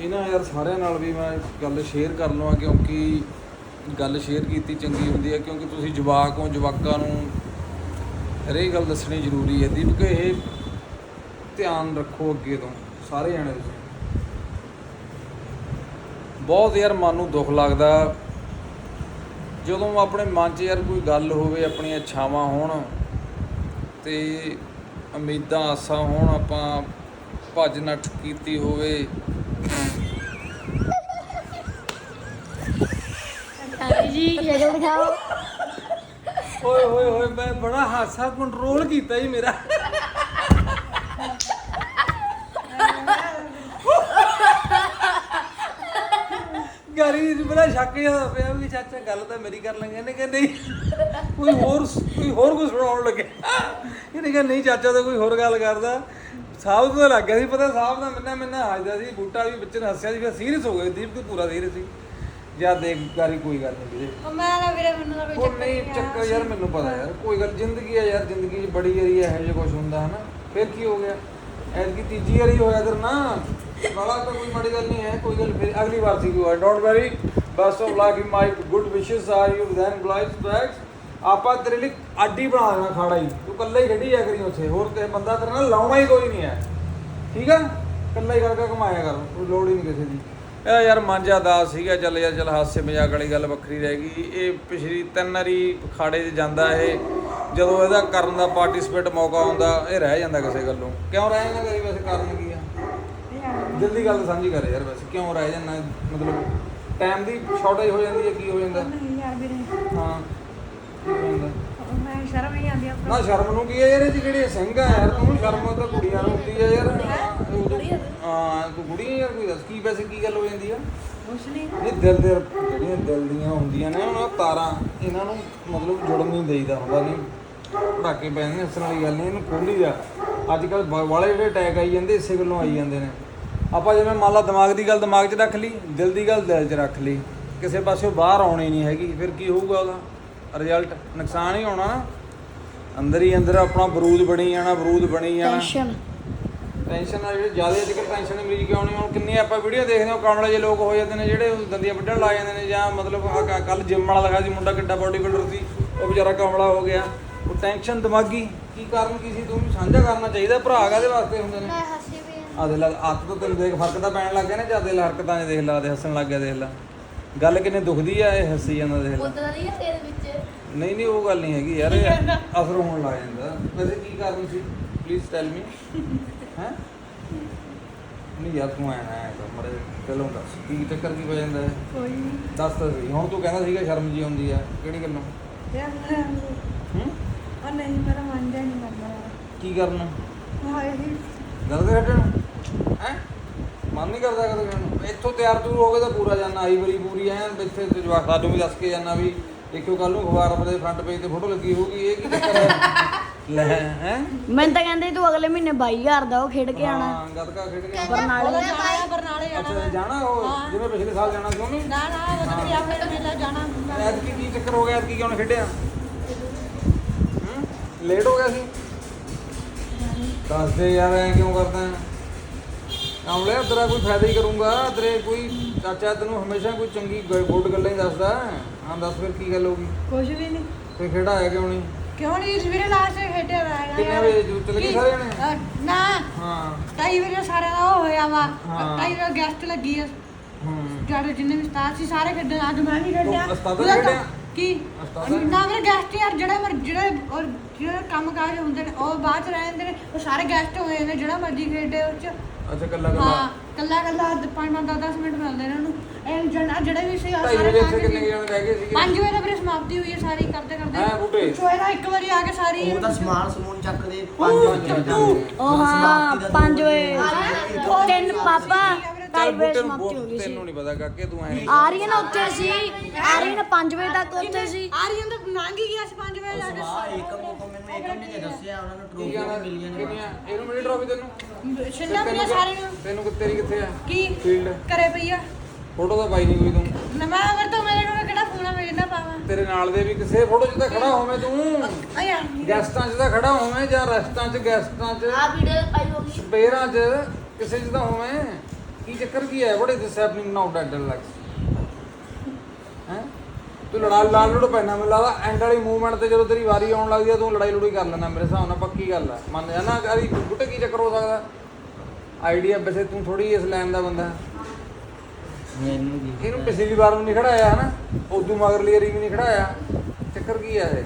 ਇਹਨਾਂ ਯਾਰ ਸਾਰਿਆਂ ਨਾਲ ਵੀ ਮੈਂ ਗੱਲ ਸ਼ੇਅਰ ਕਰ ਲਵਾਂ ਕਿਉਂਕਿ ਗੱਲ ਸ਼ੇਅਰ ਕੀਤੀ ਚੰਗੀ ਹੁੰਦੀ ਹੈ ਕਿਉਂਕਿ ਤੁਸੀਂ ਜਵਾਕ ਹੋ, ਜਵਾਕਾਂ ਨੂੰ ਹਰੇਕ ਗੱਲ ਦੱਸਣੀ ਜ਼ਰੂਰੀ ਹੈ। ਦੀਪ ਇਹ ਧਿਆਨ ਰੱਖੋ ਅੱਗੇ ਤੋਂ, ਸਾਰੇ ਜਾਣੇ ਤੁਸੀਂ ਬਹੁਤ ਯਾਰ ਮਨ ਨੂੰ ਦੁੱਖ ਲੱਗਦਾ, ਜਦੋਂ ਆਪਣੇ ਮਨ 'ਚ ਯਾਰ ਕੋਈ ਗੱਲ ਹੋਵੇ, ਆਪਣੀਆਂ ਇੱਛਾਵਾਂ ਹੋਣ ਤੇ ਉਮੀਦਾਂ, ਆਸਾਂ ਹੋਣ, ਆਪਾਂ ਭੱਜ ਨੱਠ ਕੀਤੀ ਹੋਵੇ ਜੀ ਸ਼ਕਲ ਦਿਖਾਓ। ਓਏ ਹੋਏ ਹੋਏ ਮੈਂ ਬੜਾ ਹਾਸਾ ਕੰਟਰੋਲ ਕੀਤਾ ਜੀ ਮੇਰਾ। ਗਾਰੀ ਜੀ ਬੜਾ ਸ਼ੱਕ ਜਿਹਾ ਪਿਆ ਵੀ ਚਾਚਾ, ਗੱਲ ਤਾਂ ਮੇਰੀ ਕਰ ਲਾਂਗੇ ਇਹਨੇ ਕਹਿੰਦੇ ਕੋਈ ਹੋਰ ਕੋਈ ਹੋਰ ਕੁਝ ਸੁਣਾਉਣ ਲੱਗੇ। ਇਹਨੇ ਕਿਹਾ, ਨਹੀਂ ਚਾਚਾ ਤਾਂ ਕੋਈ ਹੋਰ ਗੱਲ ਕਰਦਾ। ਸਾਹਬ ਤੋਂ ਲੱਗ ਗਿਆ ਸੀ, ਪਤਾ ਸਾਹਬ ਦਾ ਮੈਨਾਂ ਮੈਨਾਂ ਹੱਸਦਾ ਸੀ, ਬੂਟਾ ਵੀ ਬੱਚੇ ਨੇ ਹੱਸਿਆ ਸੀ, ਫਿਰ ਸੀਰੀਅਸ ਹੋ ਗਏ। ਦੀਪ ਤੋਂ ਪੂਰਾ ਸੀਰੀਅਸ ਸੀ। ਜਾਂ ਦੇਖ ਗਾਰੀ ਕੋਈ ਗੱਲ ਨਹੀਂ ਵੀਰੇ। ਉਹ ਮੈਂ ਨਾ ਵੀਰੇ ਮੈਨੂੰ ਤਾਂ ਕੋਈ ਉਹ ਚੱਕਰ ਨਹੀਂ ਚੱਕਰ ਯਾਰ ਮੈਨੂੰ ਪਤਾ ਯਾਰ ਕੋਈ ਗੱਲ ਜ਼ਿੰਦਗੀ ਆ ਯਾਰ ਜ਼ਿੰਦਗੀ 'ਚ ਬੜੀ ਵਾਰੀ ਇਹੋ ਜਿਹਾ ਕੁਝ ਹੁੰਦਾ ਹਨਾ। ਫਿਰ ਕੀ ਹੋ ਗਿਆ? ਐਤਕੀ ਤੀਜੀ ਵਾਰੀ ਹੋਇਆ ਕਰ ਨਾ ਵਾਲਾ ਤਾਂ ਕੋਈ ਮਾੜੀ ਗੱਲ ਨਹੀਂ ਹੈ ਕੋਈ ਗੱਲ ਫਿਰ ਅਗਲੀ ਵਾਰ ਸੀ ਕੋਈ don't worry best of luck in my good wishes are you then ਬਲਾਈਜ਼ ਬੈਕਸ ਆਪਾਂ ਤੇਰੇ ਲਈ ਆਡੀ ਬਣਾ ਦੇਣਾ ਖਾੜਾ ਹੀ। ਤੂੰ ਇਕੱਲਾ ਹੀ ਖੇਡੀ ਜਾ ਕਰੀ ਉੱਥੇ। ਹੋਰ ਤੇ ਬੰਦਾ ਤੇਰੇ ਨਾਲ ਲਾਉਣਾ ਹੀ ਕੋਈ ਨਹੀਂ ਹੈ। ਠੀਕ ਆ? ਇਕੱਲਾ ਹੀ ਕਰਕੇ ਕਮਾਇਆ ਕਰ ਕੋਈ ਲੋੜ ਹੀ ਨਹੀਂ ਕਿਸੇ ਦੀ। ਇਹ ਯਾਰ ਮਨ ਜਿਹਾ ਉਦਾਸ ਸੀਗਾ ਚੱਲ ਯਾਰ ਚੱਲ ਹਾਸੇ ਮਜ਼ਾਕ ਵਾਲੀ ਗੱਲ ਵੱਖਰੀ ਰਹਿ ਗਈ। ਇਹ ਪਿਛਲੀ ਤਿੰਨ ਵਾਰੀ ਖਾੜੇ 'ਚ ਜਾਂਦਾ ਇਹ। ਜਦੋਂ ਇਹਦਾ ਕਰਨ ਦਾ ਪਾਰਟਿਸਿਪੇਟ ਮੌਕਾ ਆਉਂਦਾ ਇਹ ਰਹਿ ਜਾਂਦਾ ਕਿਸੇ ਗੱਲੋਂ। ਕਿਉਂ ਰਹਿ ਜਾਂਦਾ ਕਰੀ ਵੈਸੇ ਕਾਰਨ ਕੀ ਆ? ਦਿਲ ਦੀ ਗੱਲ ਸਾਂਝੀ ਕਰ ਯਾਰ ਵੈਸੇ ਕਿਉਂ ਰਹਿ ਜਾਂਦਾ? ਮਤਲਬ ਟਾਈਮ ਦੀ ਸ਼ਾਰਟੇਜ ਹੋ ਜਾਂਦੀ ਹੈ ਕੀ ਹੋ ਜਾਂਦਾ? ਨਹੀਂ ਯਾਰ ਵੀਰੇ। ਹਾਂ ਕੀ ਹੋ ਜਾਂਦਾ? ਮੈਂ ਸ਼ਰਮ ਹੀ ਆਉਂਦੀ ਨਾ। ਸ਼ਰਮ ਨੂੰ ਕੀ ਹੈ ਯਾਰ ਇਹ 'ਚ ਜਿਹੜੀ ਸਿੰਘ ਆ ਯਾਰ ਤੂੰ ਸ਼ਰਮ ਤਾਂ ਕੁੜੀਆਂ ਨੂੰ ਹੁੰਦੀ ਹੈ ਯਾਰ। ਹਾਂ? ਤੂੰ ਕੁੜੀ ਹੈ ਯਾਰ ਕੋਈ ਦੱਸ ਕੀ ਵੈਸੇ ਕੀ ਗੱਲ ਹੋ ਜਾਂਦੀ ਆ? ਕੁਛ ਨਹੀਂ। ਇਹ ਦਿਲ ਦੇ ਜਿਹੜੀਆਂ ਦਿਲ ਦੀਆਂ ਹੁੰਦੀਆਂ ਨੇ ਉਹਨਾਂ ਤਾਰਾਂ ਇਹਨਾਂ ਨੂੰ ਮਤਲਬ ਜੁੜਨ ਨਹੀਂ ਦੇਈਦਾ ਹੁੰਦਾ ਨਹੀਂ ਪੜਾਕੇ ਪੈਂਦੇ ਹੱਸਣ ਵਾਲੀ ਗੱਲ ਨਹੀਂ ਇਹਨੂੰ ਖੋਲੀ ਜਾ ਅੱਜ ਕੱਲ ਵਾਲੇ ਜਿਹੜੇ ਅਟੈਕ ਆਈ ਜਾਂਦੇ ਇਸੇ ਗੱਲੋਂ ਆਈ ਜਾਂਦੇ ਨੇ। ਆਪਾਂ ਜਿਵੇਂ ਮੰਨ ਲਾ ਦਿਮਾਗ ਦੀ ਗੱਲ ਦਿਮਾਗ 'ਚ ਰੱਖ ਲਈ ਦਿਲ ਦੀ ਗੱਲ ਦਿਲ 'ਚ ਰੱਖ ਲਈ। ਕਿਸੇ ਪਾਸਿਓਂ ਬਾਹਰ ਆਉਣੀ ਨਹੀਂ ਹੈਗੀ ਫਿਰ ਕੀ ਹੋਊਗਾ ਉਹਦਾ? ਰਿਜ਼ਲਟ ਨੁਕਸਾਨ ਹੀ ਹੋਣਾ ਨਾ। ਅੰਦਰ ਹੀ ਅੰਦਰ ਆਪਣਾ ਬਰੂਦ ਬਣੀ ਜਾਣਾ ਬਰੂਦ ਬਣੀ ਜਾਣਾ। ਟੈਨਸ਼ਨ ਟੈਨਸ਼ਨ ਨਾਲ ਜਿਹੜੇ ਜ਼ਿਆਦਾ ਅੱਜ ਕੱਲ੍ਹ ਟੈਨਸ਼ਨ ਦੇ ਮਰੀਜ਼ ਕਿਉਂ ਨਹੀਂ ਹੁਣ? ਕਿੰਨੇ ਆਪਾਂ ਵੀਡੀਓ ਦੇਖਦੇ ਹਾਂ ਕਾਮਲੇ ਜਿਹੇ ਲੋਕ ਹੋ ਜਾਂਦੇ ਨੇ ਜਿਹੜੇ ਦੰਦੀਆਂ ਵੱਢਣ ਲੱਗ ਜਾਂਦੇ ਨੇ ਜਾਂ ਮਤਲਬ ਕੱਲ ਜਿਮ ਵਾਲਾ ਲਗਾ ਸੀ ਮੁੰਡਾ ਕਿੱਡਾ ਬਾਡੀ ਬਿਲਡਰ ਸੀ ਉਹ ਵਿਚਾਰਾ ਕਾਮਲਾ ਹੋ ਗਿਆ। ਉਹ ਟੈਨਸ਼ਨ ਦਿਮਾਗੀ ਕੀ ਕਾਰਨ ਕੀ ਸੀ ਤੂੰ? ਸਾਂਝਾ ਕਰਨਾ ਚਾਹੀਦਾ ਭਰਾ ਕਾਦੇ ਵਾਸਤੇ ਹੁੰਦੇ ਨੇ? ਮੈਂ ਹੱਸੀ ਵੀ ਆ ਦੇ ਲਾ ਅੱਤ ਤੋਂ ਤੈਨੂੰ ਦੇਖ ਫ਼ਰਕ ਤਾਂ ਪੈਣ ਲੱਗ ਗਿਆ ਨਾ ਜਦ ਦੇ ਹਰਕਤਾਂ 'ਚ ਦੇਖ ਲਾ ਦੇ ਹੱਸਣ ਲੱਗ ਗਿਆ ਦੇਖ ਲਾ। ਗੱਲ ਕਿੰਨੇ ਦੁਖਦੀ ਆ ਇਹ ਹੱਸੀ ਜਾਂਦਾ ਦੇਖ ਲਾ। ਉਧਰ ਦੀ ਤੇਰੇ ਵਿੱਚ। ਨਹੀਂ ਨਹੀਂ ਉਹ ਗੱਲ ਨਹੀਂ ਹੈਗੀ ਯਾਰ ਇਹ ਅਸਰ ਹੋਣ ਲੱਗ ਜਾਂਦਾ। ਵੈਸੇ ਕੀ ਕਾਰਨ ਸੀ? ਪਲੀਜ਼ ਟੈਲ ਮੀ ਹੈ? ਨਹੀਂ ਯਾਰ ਤੂੰ ਆਇਆ ਨਾ ਤਾਂ ਮਰੇ ਚਲੋ ਦੱਸ ਕੀ ਚੱਕਰ ਕੀ ਹੋ ਜਾਂਦਾ ਹੈ? ਕੋਈ ਦੱਸ ਤਾਂ ਸਹੀ। ਹੁਣ ਤੂੰ ਕਹਿੰਦਾ ਸੀਗਾ ਸ਼ਰਮ ਜੀ ਆਉਂਦੀ ਆ। ਕਿਹੜੀ ਗੱਲੋਂ? ਯਾਰ ਹੂੰ? ਉਹ ਨਹੀਂ ਮੇਰਾ ਮਨ ਜਾ ਨਹੀਂ ਕਰਦਾ। ਕੀ ਕਰਨਾ? ਹਾਂ ਇਹ ਗੱਲ ਤੇ ਹਟਣ ਹੈ? ਮਨ ਨਹੀਂ ਕਰਦਾ ਕਦੇ ਕਹਿਣ ਨੂੰ। ਇੱਥੋਂ ਤਿਆਰ ਤੂਰ ਹੋ ਕੇ ਤਾਂ ਪੂਰਾ ਜਾਣਾ ਆਈ ਵਾਰੀ ਪੂਰੀ ਐ ਇੱਥੇ ਜਵਾਕ ਸਾਨੂੰ ਵੀ ਦੱਸ ਕੇ ਜਾਣਾ ਵੀ ਦੇਖਿਓ ਕੱਲ ਨੂੰ ਅਖਬਾਰ ਪਰ ਫਰੰਟ ਪੇਜ ਤੇ ਫੋਟੋ ਲੱਗੀ ਹੋਊਗੀ ਇਹ ਕੀ ਚੱਕਰ ਹੈ? ਲੈ ਹੈ? ਮੈਨੂੰ ਤਾਂ ਕਹਿੰਦੇ ਤੂੰ ਅਗਲੇ ਮਹੀਨੇ 22000 ਦਾ ਉਹ ਖੇਡ ਕੇ ਆਣਾ। ਹਾਂ ਗੱਤਕਾ ਖੇਡ ਕੇ ਬਰਨਾਲੇ ਜਾਣਾ। ਬਰਨਾਲੇ ਅੱਛਾ ਜਾਣਾ ਉਹ ਜਿਵੇਂ ਪਿਛਲੇ ਸਾਲ ਜਾਣਾ ਸੀ ਉਹਨੇ? ਨਾ ਨਾ ਉਹ ਤੇ ਆਪਣੇ ਮੇਲਾ ਜਾਣਾ। ਐਤਕੀ ਕੀ ਚੱਕਰ ਹੋ ਗਿਆ ਐਤਕੀ ਕਿਉਂ ਨੀ ਖੇਡਿਆ? ਹੂੰ? ਲੇਟ ਹੋ ਗਿਆ ਸੀ? ਦੱਸ ਦੇ ਯਾਰ ਐ ਕਿਉਂ ਕਰਦਾ ਹੈ? ਆਮਲੇ ਤੇਰਾ ਕੋਈ ਫਾਇਦਾ ਹੀ ਕਰੂੰਗਾ। ਤੇਰੇ ਕੋਈ ਚਾਚਾ ਤੈਨੂੰ ਹਮੇਸ਼ਾ ਕੋਈ ਚੰਗੀ ਗੁੱਡ ਗੱਲਾਂ ਹੀ ਦੱਸਦਾ। ਹੈ। ਹਾਂ ਦੱਸ ਫਿਰ ਕੀ ਗੱਲ ਹੋ ਗਈ? ਕੁਝ ਵੀ ਨਹੀਂ ਫਿਰ ਖੇਡਾ ਆਇਆ ਕਿਉਂ ਨਹੀਂ? ਕਿਉਂ ਨਹੀਂ ਇਸ ਵੀਰੇ ਲਾਸਟ ਖੇਡਿਆ ਹੋਇਆ ਕਿੰਨੇ ਵਜੇ ਜੂ ਚਲੇ ਗਏ ਸਾਰੇ ਜਣੇ ਨਾ? ਹਾਂ। ਕਈ ਵਾਰੀ ਸਾਰਿਆਂ ਦਾ ਉਹ ਹੋਇਆ ਵਾ। ਹਾਂ। ਕਈ ਵਾਰ ਗੈਸਟ ਲੱਗੀ ਆ। ਹੂੰ। ਜਿਹੜੇ ਜਿੰਨੇ ਵੀ ਸਟਾਫ ਸੀ ਸਾਰੇ ਖੇਡਣ। ਅੱਜ ਮੈਂ ਵੀ ਖੇਡਿਆ। ਤੂੰ ਉਸਤਾਦ ਉਹਦਾ ਖੇਡਿਆ? ਕੰਮ- ਕੀ? ਉਸਤਾਦ? ਨਾ ਮੇਰੇ ਗੈਸਟ ਯਾਰ ਜਿਹੜੇ ਮਰ ਜਿਹੜੇ ਔਰ ਜਿਹੜੇ ਕੰਮ ਕਾਜ ਹੁੰਦੇ ਨੇ ਉਹ ਬਾਅਦ ਚ ਰਹਿ ਜਾਂਦੇ ਨੇ। ਉਹ ਸਾਰੇ ਗੈਸਟ ਹੋਏ ਨੇ ਜਿਹੜਾ ਮਰਜ਼ੀ ਖੇਡੇ ਉਹ ਚ ਅੱਛਾ ਕੱਲਾ ਹਾਂ ਕੱਲਾ ਕੱਲਾ ਕੱਲਾ 5 5 10 ਮਿੰਟ ਮਿਲਦੇ ਨੇ ਉਹਨੂੰ। ਇਹ ਜਣਾ ਜਿਹੜੇ ਵੀ ਸੀ ਉਹ ਢਾਈ ਸਾਰੇ ਵਜੇ ਕੇ ਕਿੰਨੇ ਜਣੇ ਰਹਿ ਗਏ ਸੀਗੇ? 5 ਵਜੇ ਤੱਕ ਫਿਰ ਸਮਾਪਤੀ ਹੋਈ ਹੈ ਸਾਰੀ ਕਰਦੇ ਕਰਦੇ। ਹੈਂ, ਬੂਟੇ? ਇਹਦਾ ਇੱਕ ਵਾਰੀ ਆ ਕੇ ਸਾਰੀ ਉਹ ਤਾਂ ਸਮਾਨ ਸਮੂਨ ਚੱਕਦੇ 5 ਵਜੇ ਜਾਂਦੇ ਉਹ ਹਾਂ 5 ਵਜੇ। ਤਿੰਨ ਪਾਪਾ। ਚੱਲ ਬੂਟੇ ਨੂੰ ਸੀ ਤੈਨੂੰ ਨਹੀਂ ਪਤਾ ਕਾਕੇ ਤੂੰ ਐ ਆ ਰਹੀ ਹੈ ਨਾ ਉੱਥੇ ਸੀ। ਆ ਰਹੀ ਹੈ ਨਾ 5 ਵਜੇ ਤੱਕ ਉੱਥੇ ਸੀ। ਆ ਰਹੀ ਤਾਂ ਲੰਘ ਹੀ ਗਿਆ ਸੀ 5 ਵਜੇ ਜਾ ਕੇ। ਏਕਮ ਨੂੰ ਮੈਨੂੰ ਏਕਮ ਨੇ ਦੱਸਿਆ ਉਹਨਾਂ ਨੂੰ ਕੀ ਟਰੋਫੀਆਂ ਕਹਿਣਾ ਵੀ ਮਿਲੀਆਂ ਨੇ ਕਿੰਨੀਆਂ? ਇਹਨੂੰ ਮਿਲੀ ਟਰੋਫੀ ਤੈਨੂੰ? ਛਿੰਨਾ ਵੀ ਸਾਰੇ ਨੂੰ। ਤੈਨੂੰ ਕਿ- ਤੇਰੀ ਕਿੱਥੇ ਆ? ਕੀ ਫੀਲਡ ਕਰੇ ਪਈਆ ਫੋਟੋ ਤਾਂ ਪਾਈ ਨਹੀਂ ਕੋਈ ਤੂੰ। ਨਵਾਂ ਅਗਰ ਤਾਂ ਮੇਰੇ ਕੋਲ ਕਿਹੜਾ ਫੋਨ ਆ ਮੇਰੇ ਨਾਲ ਪਾਵਾਂ? ਤੇਰੇ ਨਾਲ ਦੇ ਵੀ ਕਿਸੇ ਫੋਟੋ 'ਚ ਤਾਂ ਖੜਾ ਹੋਵੇਂ ਤੂੰ। ਆ ਯਾਰ ਗੈਸਟਾਂ 'ਚ ਤਾਂ ਖੜਾ ਹੋਵੇਂ ਜਾਂ ਰੈਸਟਾਂ 'ਚ ਗੈਸਟਾਂ 'ਚ। ਆ ਵੀਡੀਓ ਪਾਈ ਹੋਗੀ ਸਪੇਰਾਂ 'ਚ ਕਿਸੇ 'ਚ ਤਾਂ ਹੋਵੇਂ। ਕੀ ਚੱਕਰ ਕੀ ਹੈ? What is this happening now that relax ਹੈ? ਤੂੰ ਲੜਾ ਲਾਲ ਲੜੋ ਪੈਣਾ ਮੈਨੂੰ ਲੱਗਦਾ ਐਂਡ ਵਾਲੀ ਮੂਵਮੈਂਟ ਤੇ ਜਦੋਂ ਤੇਰੀ ਵਾਰੀ ਆਉਣ ਲੱਗਦੀ ਆ ਤੂੰ ਲੜਾਈ ਲੜੂਈ ਕਰ ਲੈਣਾ ਮੇਰੇ ਹਿਸਾਬ ਨਾਲ ਪੱਕੀ ਗੱਲ ਹੈ ਮੰਨ ਜਾ ਨਾ ਕਰੀ ਗੁੱਟੇ ਕੀ ਚੱਕਰ ਹੋ ਸਕਦਾ? ਆਈਡੀਆ ਵੈਸੇ ਤੂੰ ਥੋੜੀ ਇਸ ਲਾਈਨ ਦਾ ਬੰਦਾ। ਮੈਨੂੰ ਕੀ ਇਹਨੂੰ ਪਿਛਲੀ ਵਾਰ ਨੂੰ ਨਹੀਂ ਖੜਾਇਆ ਹਨਾ? ਉਦੋਂ ਮਗਰਲੀ ਵਾਰੀ ਵੀ ਨਹੀਂ ਖੜਾਇਆ। ਚੱਕਰ ਕੀ ਹੈ ਇਹ?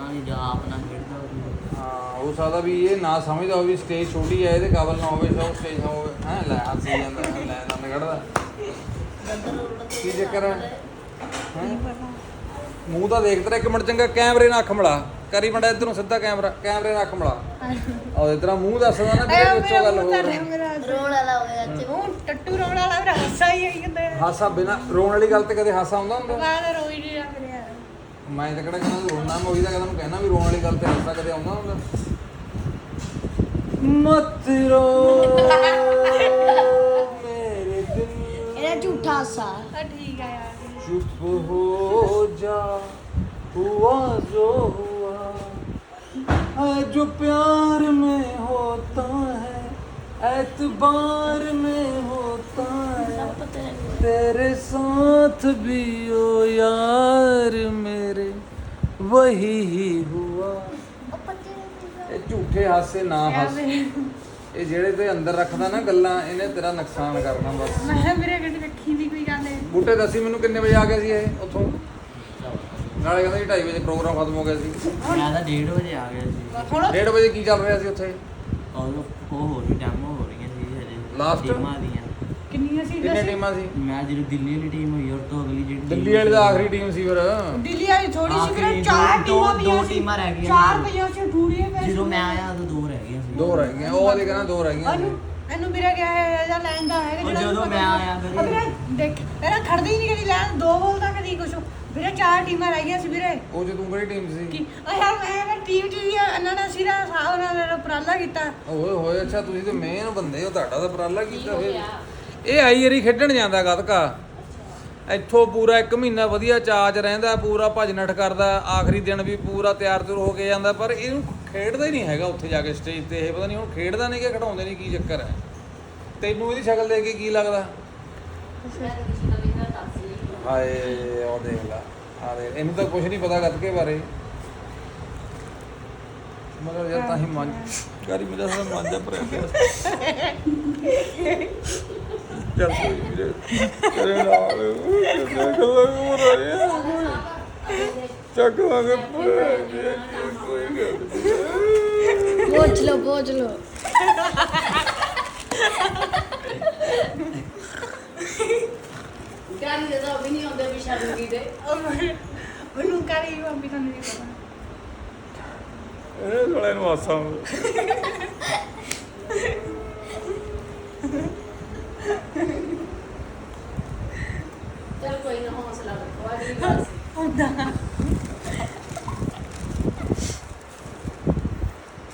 ਆਣੀ ਜਾ ਆਪਣਾ। ਹਾਂ ਸਕਦਾ ਵੀ ਇਹ ਨਾ ਸਮਝਦਾ ਹੋਵੇ ਵੀ ਸਟੇਜ ਛੋਟੀ ਹੈ ਇਹਦੇ ਕਾਬਲ ਨਾ ਹੋਵੇ ਸੋ ਸਟੇਜ ਨਾ ਹੋਵੇ। ਹੈ ਲੈ ਹੱਸੀ ਜਾਂਦਾ ਹੈ, ਲੈ ਦੰਦ ਕੱਢਦਾ ਕੀ ਚੱਕਰ ਹੈ ਹੈਂ? ਮੂੰਹ ਤਾਂ ਦੇਖ ਤੇਰਾ ਇੱਕ ਮਿੰਟ ਚੰਗਾ ਕੈਮਰੇ ਨਾਲ ਅੱਖ ਮਿਲਾ। ਕਰੀ ਮੜਾ ਇਧਰੋਂ ਸਿੱਧਾ ਕੈਮਰਾ ਕੈਮਰੇ ਨਾਲ ਅੱਖ ਮਿਲਾ। ਆਹ ਤੇਰਾ ਮੂੰਹ ਦੱਸਦਾ ਨਾ ਵੀ ਆਇਆ ਵਿੱਚੋਂ ਮੇਰਾ ਗੱਲ ਹੋ ਰਹੀ। ਰੋਣ ਵਾਲਾ ਹੋ ਗਿਆ ਅੱਜ। ਉਹ ਟੱਟੂ ਰੋਣ ਵਾਲਾ ਮੇਰਾ ਹਾਸਾ ਹੀ ਆਈ ਜਾਂਦਾ। ਹੈ ਹਾਸਾ ਬਿਨਾ ਰੋਣ ਵਾਲੀ ਗੱਲ ਤੇ ਕਦੇ ਹਾਸਾ ਆਉਂਦਾ ਹੁੰਦਾ? ਬਾਹਰ ਰੋਈ ਨਹੀਂ ਆ ਮੇਰੇ ਯਾਰ ਮੈਂ ਤਾਂ ਕਿਹੜਾ ਕਹਿੰਦਾ ਤੂੰ ਰੋਣਾ ਮੈਂ ਉਹੀ ਤਾਂ ਕਹਿੰਦਾ ਮੈਂ ਕਹਿਣਾ ਵੀ ਰੋਣ ਵਾਲੀ ਗੱਲ ਤੇ ਹਾਸਾ ਕਦੇ ਆਉਂਦਾ ਹੁੰਦਾ? ਮਤ ਰੋ ਮੇਰੇ ਦਿਲ ਇਹਦਾ ਝੂਠਾ ਹਾਸਾ ਆ ਠੀਕ ਆ ਯਾਰ चुप हो जा हुआ जो हुआ है जो प्यार में होता है एतबार में होता है तेरे साथ भी ओ यार मेरे वही ही हुआ ਇਹ ਝੂਠੇ ਹਾਸੇ ਨਾ ਹੱਸ। ਇਹ ਜਿਹੜੇ ਤੇ ਅੰਦਰ ਰੱਖਦਾ ਨਾ ਗੱਲਾਂ ਇਹਨੇ ਤੇਰਾ ਨੁਕਸਾਨ ਕਰਨਾ ਬਸ। ਮੈਂ ਕਿਹਾ ਮੇਰੇ ਕਿਤੇ ਰੱਖੀ ਨਹੀਂ ਕੋਈ ਗੱਲ ਹੈ ਬੂਟੇ ਦੱਸੀ ਮੈਨੂੰ ਕਿੰਨੇ ਵਜੇ ਆ ਗਿਆ ਸੀ ਇਹ ਉੱਥੋਂ? ਨਾਲੇ ਕਹਿੰਦਾ ਜੀ 2:30 ਵਜੇ ਪ੍ਰੋਗਰਾਮ ਖਤਮ ਹੋ ਗਿਆ ਸੀ। ਮੈਂ ਤਾਂ 1:30 ਵਜੇ ਆ ਗਿਆ ਸੀ। ਹੁਣ? 1:30 ਵਜੇ ਕੀ ਚੱਲ ਰਿਹਾ ਸੀ ਉੱਥੇ? ਔਰ ਉਹ ਹੋ ਰਹੀ ਡੈਮੋ ਹੋ ਰਹੀਆਂ ਸੀ ਹਜੇ? ਟੀਮਾਂ ਦੀਆਂ ਕਿੰਨੀਆਂ ਸੀ ਕਿੰਨੇ ਟੀਮਾਂ ਸੀ? ਮੈਂ ਜਦੋਂ ਦਿੱਲੀ ਵਾਲੀ ਟੀਮ ਹੋਈ ਔਰ ਤੋਂ ਅਗਲੀ ਜਿਹੜੀ team ਦਿੱਲੀ ਵਾਲੀ ਦਾ ਆਖਰੀ ਟੀਮ ਸੀ ਫਿਰ। ਦਿੱਲੀ ਵਾਲੀ ਥੋੜੀ ਸੀ ਆਖਰੀ ਫਿਰ ਚਾਰ ਦੋ- ਟੀਮਾਂ ਦੋ ਪਈਆਂ ਸੀ। ਟੀਮਾਂ ਰਹਿ ਗਈਆਂ ਚਾਰ। ਪਈਆਂ ਸੀ ਥੋੜੀਆਂ ਪਈਆਂ ਜਦੋਂ ਮੈਂ ਆਇਆ ਉਦੋਂ ਦੋ ਰਹਿ ਗਈਆਂ ਸੀ। ਦੋ ਰਹਿ ਗਈਆਂ ਉਹ ਵਾਲੇ ਕਹਿੰਦਾ ਦੋ ਰਹਿ ਗਈਆਂ ਇਹਨੂੰ ਇਹਨੂੰ ਵੀਰੇ ਕਿਹਾ ਹੈ ਇਹਦਾ ਲੈਣ ਦਾ ਹੈ ਉਹ ਜਦੋਂ ਮੈਂ ਆਇਆ ਫਿਰ- ਵੀਰੇ ਦੇਖ ਇਹਦਾ ਖੜਦਾ ਹੀ ਨਹੀਂ ਕਦੀ ਲੈਣ ਦੋ ਬੋਲ ਦਾ ਕਦੀ ਕੁਛ। ਵੀਰੇ ਚਾਰ ਟੀਮਾਂ ਰਹਿ ਗਈਆਂ ਸੀ ਵੀਰੇ। ਉਹ ਜੇ ਤੂੰ ਕਿਹੜੀ ਟੀਮ ਸੀ? ਕੀ? ਉਹ ਯਾਰ ਮੈਂ ਨਾ ਟੀਮ ਵੀ ਇਹਨਾਂ ਨੇ ਸਿਰਾ ਸਾਹ ਨਾਲ ਮੇਰਾ ਉਪਰਾਲਾ ਕੀਤਾ। ਓਏ ਹੋਏ ਅੱਛਾ ਤੁਸੀਂ ਤੇ ਮੇਨ ਬੰਦੇ ਹੋ ਤੁਹਾਡਾ ਤਾਂ ਉਪਰਾਲਾ ਕੀਤਾ ਫਿਰ। ਇਹ ਆਈ ਵਾਰੀ ਖੇਡਣ ਜਾਂਦਾ ਗੱਤਕਾ ਇੱਥੋਂ ਪੂਰਾ 1 ਮਹੀਨਾ ਵਧੀਆ ਚਾਰਜ ਰਹਿੰਦਾ ਪੂਰਾ ਭੱਜ ਨੱਠ ਕਰਦਾ ਆਖਰੀ ਦਿਨ ਵੀ ਪੂਰਾ ਤਿਆਰ ਤੁਰ ਹੋ ਕੇ ਜਾਂਦਾ ਪਰ ਇਹਨੂੰ ਖੇਡਦਾ ਹੀ ਨਹੀਂ ਹੈਗਾ ਉੱਥੇ ਜਾ ਕੇ ਸਟੇਜ ਤੇ ਇਹ ਪਤਾ ਨਹੀਂ ਹੁਣ ਖੇਡਦਾ ਨਹੀਂ ਕਿ ਖੜਾਉਂਦੇ ਨਹੀਂ ਕੀ ਚੱਕਰ ਹੈ। ਤੈਨੂੰ ਇਹਦੀ ਸ਼ਕਲ ਦੇਖ ਕੇ ਕੀ ਲੱਗਦਾ? ਹਾਏ ਉਹ ਦੇਖ ਲੈ ਆ ਦੇ ਇਹਨੂੰ ਤਾਂ ਕੁਝ ਨਹੀਂ ਪਤਾ ਗੱਤਕੇ ਬਾਰੇ। ਮਗਰ ਯਾਰ ਤਾਂ ਹੀ ਮਨ ਕਰੀ ਮੇਰਾ ਸਾਰਾ ਮਨ ਜਾ ਭਰਿਆ ਪਿਆ। ਚੱਲ ਕੋਈ ਨੀ ਵੀਰੇ ਤੇਰੇ ਨਾਲ ਕਿੰਨੇ ਗੱਲਾਂ ਹੋ ਰਹੀਆਂ ਚੱਕ ਲਾਂਗੇ ਕੋਈ ਗੱਲ। ਪੋਚ ਲੋ ਪੋਚ ਲੋ ਗਾੜੀ ਦੇ ਤਾਂ ਵੀ ਨਹੀਂ ਆਉਂਦੇ ਵੀ ਸ਼ਰਮਗੀ ਦੇ। ਮੈਨੂੰ- ਕਰੀ ਉਹ ਵੀ ਤੁਹਾਨੂੰ ਨਹੀਂ ਪਤਾ। ਇਹ ਸਾਲੇ ਨੂੰ ਹਾਸਾ ਆਉਂਦਾ ਚਲ ਕੋਈ ਨਾ ਹੌਸਲਾ ਰੱਖੋ ਅਗਲੀ ਵਾਰ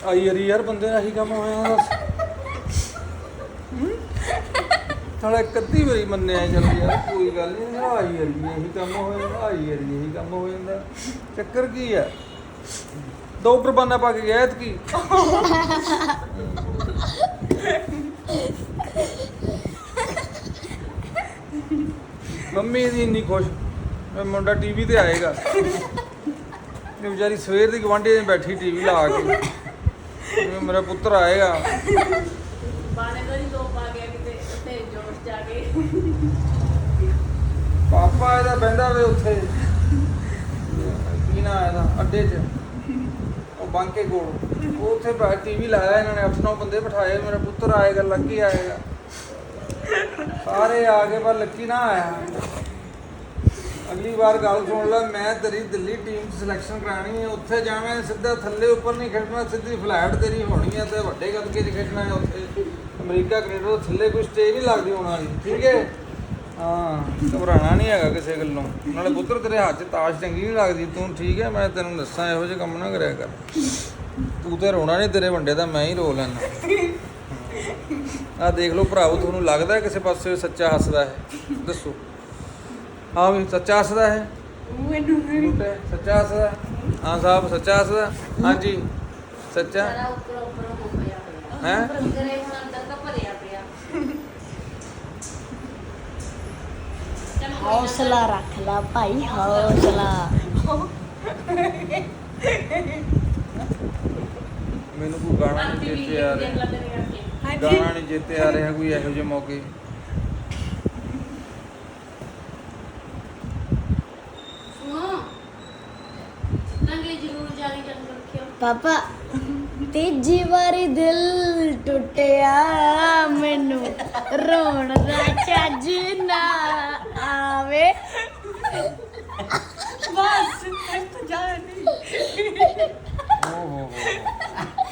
ਆਈ ਯਾਰੀ ਯਾਰ ਬੰਦੇ ਦਾ ਹੀ ਕੰਮ ਹੋਇਆ ਦੱਸ ਥੋੜਾ ਕੱਦੀ ਵਾਰੀ ਮੰਨਿਆ ਚੱਲ ਯਾਰ ਕੋਈ ਗੱਲ ਨਹੀਂ ਆਈ ਯਾਰੀ ਇਹੀ ਕੰਮ ਹੋ ਜਾਂਦਾ ਆਈ ਯਾਰੀ ਇਹੀ ਕੰਮ ਹੋ ਜਾਂਦਾ। ਚੱਕਰ ਕੀ ਹੈ ਦੋ ਪ੍ਰਬੰਧਾ ਪਾ ਕੇ ਗਿਆ ਕੀ ਮੰਮੀ ਦੀ ਇੰਨੀ ਖੁਸ਼। ਮੈਂ ਮੁੰਡਾ ਟੀਵੀ ਤੇ ਆਏਗਾ। ਇਹ ਵਿਚਾਰੀ ਸਵੇਰ ਦੀ ਗਵਾਂਢੀ ਨੇ ਬੈਠੀ ਟੀਵੀ ਲਾ ਕੇ। ਵੀ ਮੇਰਾ ਪੁੱਤਰ ਆਏਗਾ। ਬਾਣੇ ਦਾ ਹੀ ਦੋ ਪਾ ਗਿਆ ਕਿਤੇ ਉੱਤੇ ਜੋਸ਼ ਜਾ ਕੇ। ਪਾਪਾ ਇਹਦਾ ਬਹਿੰਦਾ ਵੇ ਉੱਥੇ। ਕੀ ਨਾ ਆਇਆ ਅੱਡੇ 'ਚ। ਉਹ ਬਾਂਕੇ ਕੋਲ। ਉਹ ਉੱਥੇ ਬੈ ਟੀਵੀ ਲਾਇਆ ਇਹਨਾਂ ਨੇ। 8-9 ਬੰਦੇ ਬਿਠਾਏ। ਮੇਰਾ ਪੁੱਤਰ ਆਏਗਾ ਲੱਕੀ ਆਏਗਾ। ਸਾਰੇ ਆ ਗਏ ਪਰ ਲੱਕੀ ਨਾ ਆਇਆ। ਅਗਲੀ ਵਾਰ ਗੱਲ ਸੁਣ ਲੈ, ਮੈਂ ਤੇਰੀ ਦਿੱਲੀ ਟੀਮ ਸਿਲੈਕਸ਼ਨ ਕਰਾਣੀ ਹੈ, ਉੱਥੇ ਜਾਵੇਂ, ਸਿੱਧਾ ਥੱਲੇ ਉੱਪਰ ਨਹੀਂ ਖੇਡਣਾ, ਸਿੱਧੀ ਫਲੈਟ ਤੇਰੀ ਹੋਣੀ ਹੈ ਤੇ ਵੱਡੇ ਗੱਦਕੇ 'ਚ ਖੇਡਣਾ ਹੈ ਉੱਥੇ। ਅਮਰੀਕਾ, ਕੈਨੇਡਾ ਥੱਲੇ ਕੋਈ ਸਟੇਜ ਨਹੀਂ ਲੱਗਦੀ ਹੋਣਾ ਠੀਕ ਹੈ? ਹਾਂ ਘਬਰਾਣਾ ਨਹੀਂ ਹੈਗਾ ਕਿਸੇ ਗੱਲੋਂ। ਨਾਲੇ ਪੁੱਤਰ, ਤੇਰੇ ਹੱਥ 'ਚ ਤਾਸ਼ ਚੰਗੀ ਨਹੀਂ ਲੱਗਦੀ, ਤੂੰ ਠੀਕ ਹੈ? ਮੈਂ ਤੈਨੂੰ ਦੱਸਾਂ, ਇਹੋ ਜਿਹੇ ਕੰਮ ਨਾ ਕਰਿਆ ਕਰ। ਤੂੰ ਤੇ ਰੋਣਾ ਨਹੀਂ ਤੇਰੇ ਵੰਡੇ ਦਾ, ਮੈਂ ਹੀ ਰੋ ਲੈਣਾ ਆ ਦੇਖ ਲਓ ਭਰਾਵੋ, ਤੁਹਾਨੂੰ ਲੱਗਦਾ ਕਿਸੇ ਪਾਸੇ ਸੱਚਾ ਹੱਸਦਾ ਹੈ? ਦੱਸੋ। ਹਾਂ ਵੀ ਸੱਚਾ ਹੱਸਦਾ ਹੈ ਮੈਨੂੰ ਨਹੀਂ ਸੱਚਾ ਹੱਸਦਾ। ਹਾਂ ਸਾਹਿਬ ਸੱਚਾ ਹੱਸਦਾ। ਹਾਂਜੀ ਸੱਚਾ। ਹੌਸਲਾ ਰੱਖ ਲੈ ਭਾਈ ਹੌਸਲਾ। ਮੈਨੂੰ ਕੋਈ ਗਾਣਾ ਨਹੀਂ ਚੇਤੇ ਆ ਰਿਹਾ। ਗਾਣਾ ਨਹੀਂ ਚੇਤੇ ਆ ਰਿਹਾ ਕੋਈ ਇਹੋ ਜਿਹੇ ਮੌਕੇ। ਪਾਪਾ ਤੀਜੀ ਵਾਰੀ ਦਿਲ ਟੁੱਟਿਆ ਮੈਨੂੰ। ਰੋਣ ਦਾ ਚੱਜ ਨਾ ਆਵੇ।